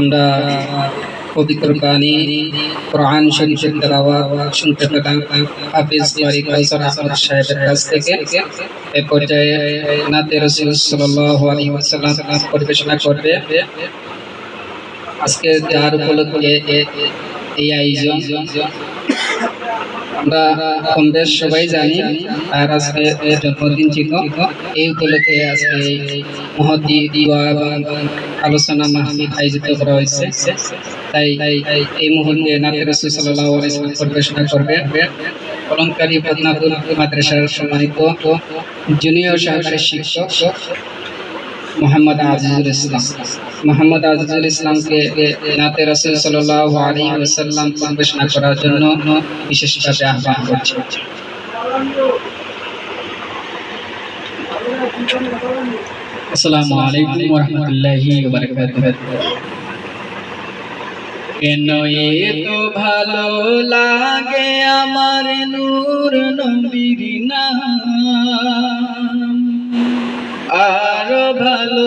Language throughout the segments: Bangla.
আমরা পবিত্র বাণী কোরআন শরীফের তেলাওয়াত শুনতে পেলাম। হাফিজ কারি কাউসার আহমদ সাহেবের কাছ থেকে। এ পর্যায়ে নাতে রসুল সাল্লাল্লাহু আলাইহি ওয়াসাল্লাম পরিবেশনা করবে। আজকে যার উপলক্ষে এই আয়োজন আমরা সবাই জানি, আর আজকে জন্মদিন ছিল এই উপলক্ষে আজকে মহতি এবং আলোচনা মাহফিল আয়োজিত করা হয়েছে। তাই এই মুহূর্তে নাতে রসুল সাল্লাহ পরিবেশনা করবে অলঙ্কারী বদনাপুর মাদ্রাসার সম্মানিত জুনিয়র সহকারী শিক্ষক মোহাম্মদ আজিজুল ইসলাম। মোহাম্মদ আজিজুল ইসলামকে নাতে রসুল সাল্লাহ ওসাল্লাম করার জন্য বিশেষভাবে আহ্বান করছি। রাহমাতুল্লাহি ওয়া বারাকাতুহু ভালো লাগে আমার নূর আরও ভালো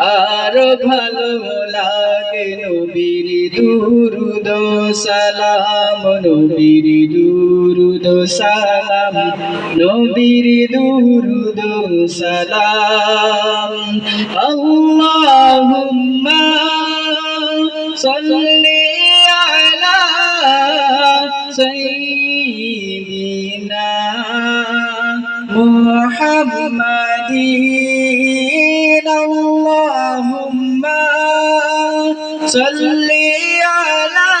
আরও ভালো লাগে নবীর দুরুদ সালাম, নবীর দুরুদ সালাম, নবীর দুরুদ সালাম। আল্লাহুম্মা সাল্লি আলা সাইয়্যিদিনা মুহাম্মাদিন। صل على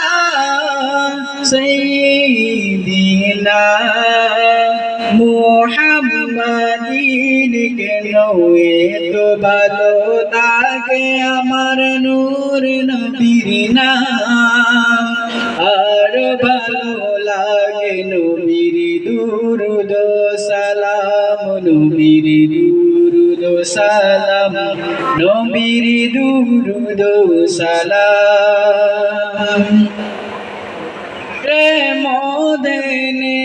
سيدنا محمد কেন এতো ভালো তাকে আমার নূর নবীর নাম আর ভালো লাগে নবীর দুরুদ সালাম নবীর দুরুদ সালাম, নবীর দুরুদ সালাম। প্রেম দেনে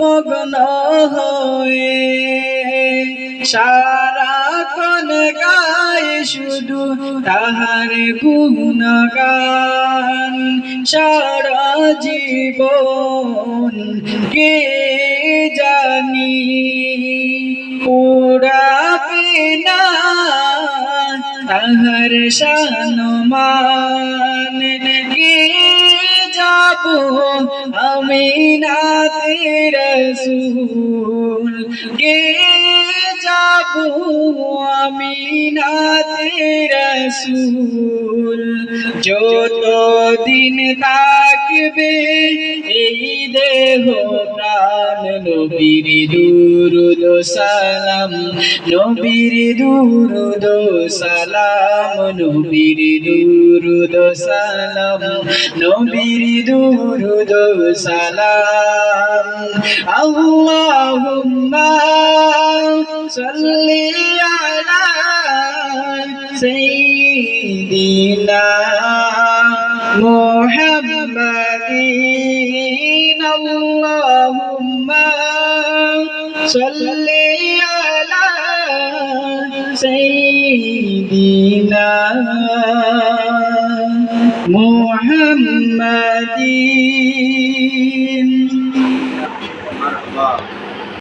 মগ্ন হয়ে সারাক্ষণ গায় শুধু তাহার গুণগান, সারা জীবন কে জানি। পুরাবে না তাহার শানমান কে যাব আমি না রসুল কে যাব আমি না রসুল। যত দিন থাকবে এই দেহ প্রাণ, নবীর দুরুদ সালাম, নবীর দুরুদ সালাম, নবীর দুরুদ সালাম, নবীর দুরুদ সালাম। আল্লাহুম্মা সাল্লি আলা সাইয়্যিদিনা মুহাম্মাদিন আল্লাহুম্মা সাল্লি আলা সাইয়্যিদিনা মুহাম্মাদিন